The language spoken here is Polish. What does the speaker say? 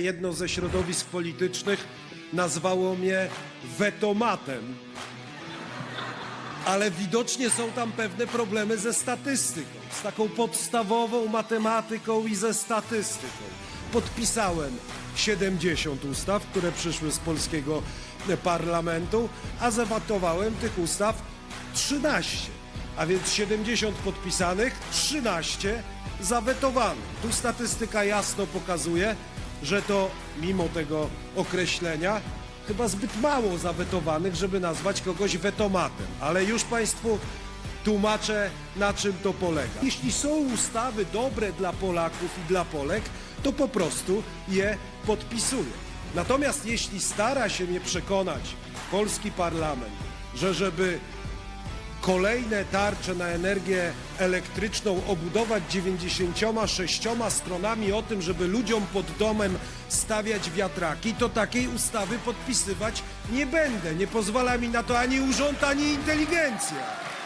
Jedno ze środowisk politycznych nazwało mnie wetomatem. Ale widocznie są tam pewne problemy ze statystyką, z taką podstawową matematyką i ze statystyką. Podpisałem 70 ustaw, które przyszły z polskiego parlamentu, a zawetowałem tych ustaw 13. A więc 70 podpisanych, 13 zawetowanych. Tu statystyka jasno pokazuje, że to mimo tego określenia chyba zbyt mało zawetowanych, żeby nazwać kogoś wetomatem. Ale już Państwu tłumaczę, na czym to polega. Jeśli są ustawy dobre dla Polaków i dla Polek, to po prostu je podpisuję. Natomiast jeśli stara się mnie przekonać polski parlament, że żeby kolejne tarcze na energię elektryczną obudować 96 stronami o tym, żeby ludziom pod domem stawiać wiatraki, to takiej ustawy podpisywać nie będę. Nie pozwala mi na to ani urząd, ani inteligencja.